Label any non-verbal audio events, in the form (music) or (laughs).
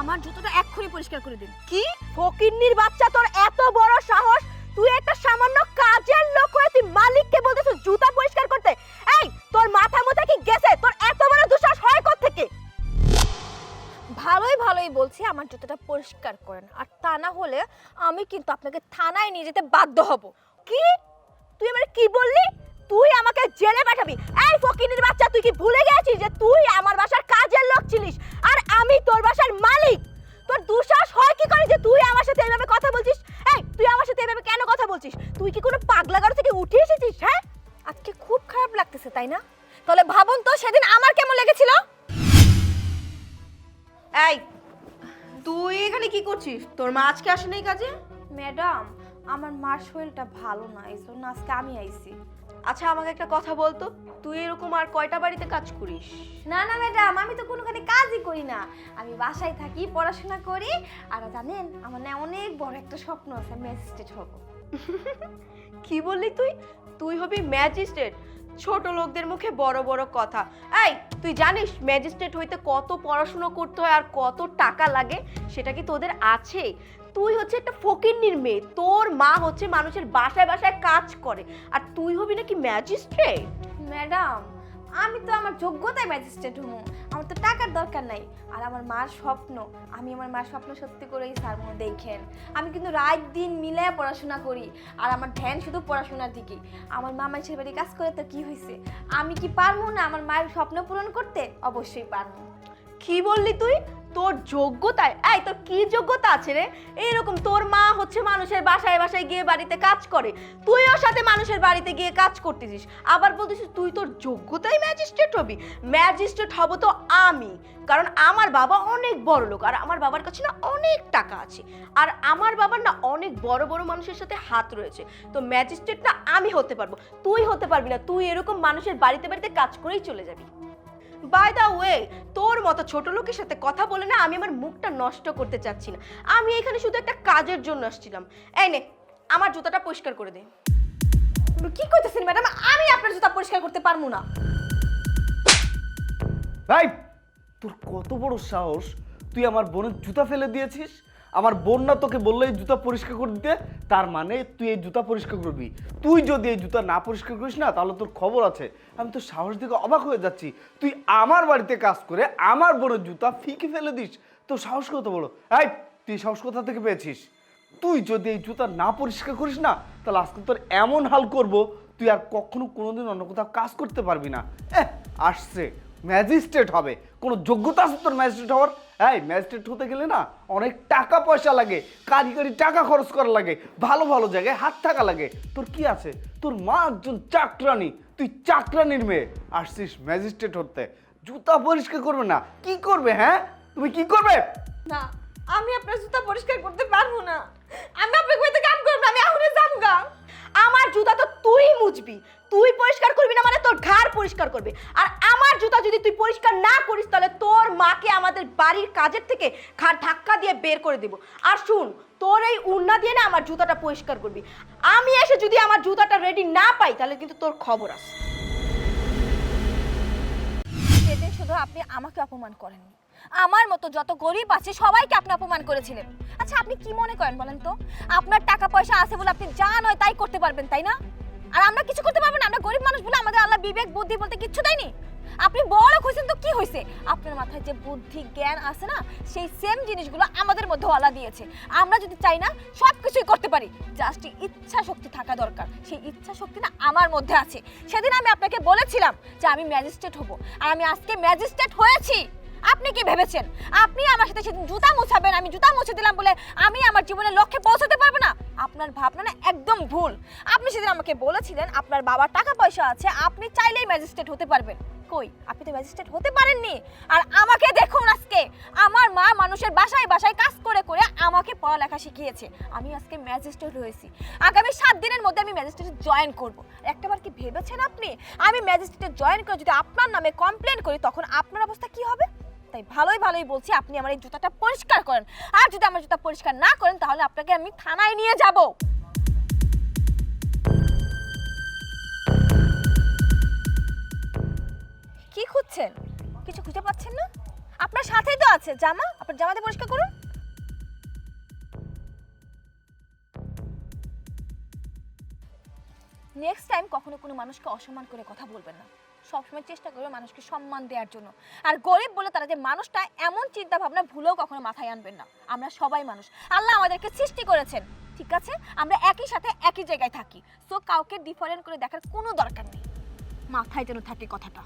আমার জুতোটা এক্ষুনি পরিষ্কার করে দিন। কি? ফকিন্নির বাচ্চা তোর এত বড় সাহস? তুই একটা সামান্য কাজের লোক হয়ে তুই মালিককে বলতেছিস জুতা পরিষ্কার করতে? এই তোর মাথা মুথা কি গেছে? তোর এত বড় দুঃসাহস হয় থেকে ভালোই ভালোই বলছি আমার জুতোটা পরিষ্কার করেন। আর তা না হলে আমি কিন্তু আপনাকে থানায় নিয়ে যেতে বাধ্য হব। কি? তুই আমার কি বললি? তুই আমাকে জেলে পাঠাবি। এই ফকিন্নির বাচ্চা তুই কি ভুলে গেছিস যে তুই আমার বাসার কাজের লোক ছিলিস? আর আমি তোর বাসার দুঃসাহস হয় কি করে যে তুই আমার সাথে এভাবে কথা বলছিস? এই তুই আমার সাথে এভাবে কেন কথা বলছিস? তুই কি কোনো পাগলা গাড়ো থেকে উঠে এসেছিস হ্যাঁ? আজকে খুব খারাপ লাগতেছে তাই না? তাহলে ভাবুন তো সেদিন আমার কেমন লেগেছিল? এই তুই এখানে কি করছিস? তোর মা আজকে আসে নাই কাজে? ম্যাডাম আমার মার শরীরটা ভালো না এই জন্য আজকে আমি আইছি। আচ্ছা আমাকে একটা কথা বলতো? তুই এরকম আর কয়টা বাড়িতে কাজ করিস? না না ম্যাডাম আমি তো কোনোখানে কাজই করি না। আমি বাসায় থাকি পড়াশোনা করি। আর জানেন আমার না অনেক বড় একটা স্বপ্ন আছে ম্যাজিস্ট্রেট হব। (laughs) কি বললি তুই? তুই হবি ম্যাজিস্ট্রেট। ছোট লোকদের মুখে বড় বড় কথা। এই, তুই জানিস ম্যাজিস্ট্রেট হইতে কত পড়াশুনো করতে হয় আর কত টাকা লাগে? সেটা কি তোদের আছে? তুই হচ্ছে একটা ফকিন্নির মেয়ে। তোর মা হচ্ছে মানুষের বাসায় বাসায় কাজ করে। আর তুই হবি নাকি ম্যাজিস্ট্রেট? ম্যাডাম আমি তো আমার যোগ্যতায় ম্যাজিস্ট্রেট হুম আমার তো টাকার দরকার নাই। আর আমার মার স্বপ্ন, আমি আমার মার স্বপ্ন সত্যি করেই সারমু দেখেন। আমি কিন্তু রাত দিন মিলায় পড়াশোনা করি, আর আমার ধ্যান শুধু পড়াশোনার দিকে। আমার মা মানুষের বাড়ি কাজ করে তো কী হয়েছে আমি কি পারব না আমার মায়ের স্বপ্ন পূরণ করতে? অবশ্যই পারব। কি বললি তুই? তোর যোগ্যতায়? এই, তোর কি যোগ্যতা আছে রে? এইরকম তোর মা হচ্ছে মানুষের বাসায় বাসায় গিয়ে বাড়িতে কাজ করে। তুইও সাথে মানুষের বাড়িতে গিয়ে কাজ করতেছিস। আবার বলতেছিস তুই তোর যোগ্যতায় ম্যাজিস্ট্রেট হবি। ম্যাজিস্ট্রেট হব তো আমি। কারণ আমার বাবা অনেক বড় লোক আর আমার বাবার কাছে না অনেক টাকা আছে। আর আমার বাবার না অনেক বড় বড় মানুষের সাথে হাত রয়েছে। তো ম্যাজিস্ট্রেট না আমি হতে পারব। তুই হতে পারবি না। তুই এরকম মানুষের বাড়িতে বাড়িতে কাজ করেই চলে যাবি। বাই দা ওয়ে তোর মতো ছোট লোকের সাথে কথা বলে না আমি আমার মুখটা নষ্ট করতে চাচ্ছি না। আমি এখানে শুধু একটা কাজের জন্য আসছিলাম। এই নে, আমার জুতাটা পরিষ্কার করে দে। কি করতেছেন ম্যাডাম? আমি আপনার জুতা পরিষ্কার করতে পারব না। ভাই তোর কত বড় সাহস? তুই আমার বোনের জুতা ফেলে দিয়েছিস? আমার বোন না তোকে বলল এই জুতা পরিষ্কার করে দিতে, তার মানে তুই এই জুতা পরিষ্কার করবি। তুই যদি এই জুতা না পরিষ্কার করিস না, তাহলে তোর খবর আছে। আমি তো সাহস দিকে অবাক হয়ে যাচ্ছি। তুই আমার বাড়িতে কাজ করে আমার বোনের জুতা ফিকে ফেলে দিস। তোর সাহস কত বড় এই, তুই সাহস কোথা থেকে পেয়েছিস? তুই যদি এই জুতা না পরিষ্কার করিস না, তাহলে আজকে তোর এমন হাল করব, তুই আর কখনো কোনোদিন অন্য কোথাও কাজ করতে পারবি না। আসছে। ম্যাজিস্ট্রেট হবে। কোনো যোগ্যতা আছে তোর ম্যাজিস্ট্রেট হওয়ার? এই ম্যাজিস্ট্রেট হতে গেলে না অনেক টাকা পয়সা লাগে, কারিগরি টাকা খরচ করা লাগে, ভালো ভালো জায়গায় হাত থাকা লাগে। তোর কি আছে? তোর মা একজন চাকরানি, তুই চাকরানির মেয়ে। আসছিস ম্যাজিস্ট্রেট হতে। জুতা পরিষ্কার করবে না। কি করবে হ্যাঁ? তুমি কি করবে? না, আমি আপনার জুতা পরিষ্কার করতে পারব না। আমি আপনার বাড়িতে কাম করব আমি এখনই যামগা আমার জুতা তো তুই মুছবি। তুই পরিষ্কার করবি না মানে তোর ঘাড় পরিষ্কার করবে। আর আমার জুতা যদি তুই পরিষ্কার না করিস, তাহলে তোর মাকে আমাদের বাড়ির কাজের থেকে ঘাড় ধাক্কা দিয়ে বের করে দেব। আর শুন, তোর এই উন্না দিয়ে না আমার জুতাটা পরিষ্কার করবি। আমি এসে যদি আমার জুতাটা রেডি না পাই, তাহলে কিন্তু তোর খবর আছে। সেদিন শুধু আপনি আমাকে অপমান করেননি। আমার মতো যত গরিব আছে, সবাইকে আপনি অপমান করেছিলেন। আচ্ছা আপনি কি মনে করেন বলেন তো? আপনার টাকা পয়সা আছে বলে আপনি যা নয় তাই করতে পারবেন, তাই না? আর আমরা কিছু করতে পারব না। আমরা গরিব মানুষ বলে আমাদের আল্লাহ বিবেক, বুদ্ধি বলতে কিচ্ছু দেয়নি। আপনি বড় হয়েছেন তো কি হয়েছে আপনার মাথায় যে বুদ্ধি, জ্ঞান আছে না, সেই সেম জিনিসগুলো আমাদের মধ্যে আল্লাহ দিয়েছে। আমরা যদি চাই না সব কিছুই করতে পারি। জাস্ট ইচ্ছা শক্তি থাকা দরকার। সেই ইচ্ছা শক্তি না আমার মধ্যে আছে। সেদিন আমি আপনাকে বলেছিলাম যে আমি ম্যাজিস্ট্রেট হব। আর আমি আজকে ম্যাজিস্ট্রেট হয়েছি। আপনি কি ভেবেছেন? আপনি আমার সাথে সেদিন জুতা মুছাবেন, আমি জুতা মুছে দিলাম বলে আমি আমার জীবনের লক্ষ্যে পৌঁছাতে পারব না? আপনার ভাবনা না একদম ভুল। আপনি সেদিন আমাকে বলেছিলেন, আপনার বাবার টাকা পয়সা আছে, আপনি চাইলেই ম্যাজিস্ট্রেট হতে পারবেন। কই? আপনি তো ম্যাজিস্ট্রেট হতে পারেননি। আর আমাকে দেখুন আজকে। আমার মা মানুষের বাসায় বাসায় কাজ করে করে আমাকে পড়ালেখা শিখিয়েছে। আমি আজকে ম্যাজিস্ট্রেট হয়েছি। আগামী সাত দিনের মধ্যে আমি ম্যাজিস্ট্রেটে জয়েন করব। একটাবার কি ভেবেছেন আপনি? আমি ম্যাজিস্ট্রেটে জয়েন করে যদি আপনার নামে কমপ্লেন করি, তখন আপনার অবস্থা কি হবে? তাই ভালোই ভালোই বলছি, আপনি আমার এই জুতাটা পরিষ্কার করেন। আর যদি আমার জুতা পরিষ্কার না করেন, তাহলে আপনাকে আমি থানায় নিয়ে যাব। কি খুঁজছেন কিছু খুঁজে পাচ্ছেন না? আপনার সাথেই তো আছে। জামা, আপনার জামাতে পরিষ্কার করুন। নেক্সট টাইম কখনো কোনো মানুষকে অসম্মান করে কথা বলবেন না। সবসময় চেষ্টা করবে মানুষকে সম্মান দেওয়ার জন্য। আর গরিব বলে তারা যে মানুষটা, এমন চিন্তা ভাবনা ভুলেও কখনো মাথায় আনবেন না। আমরা সবাই মানুষ। আল্লাহ আমাদেরকে সৃষ্টি করেছেন। ঠিক আছে? আমরা একই সাথে একই জায়গায় থাকি। সো কাউকে ডিফারেন্ট করে দেখার কোনো দরকার নেই। মাথায় যেন থাকে কথাটা।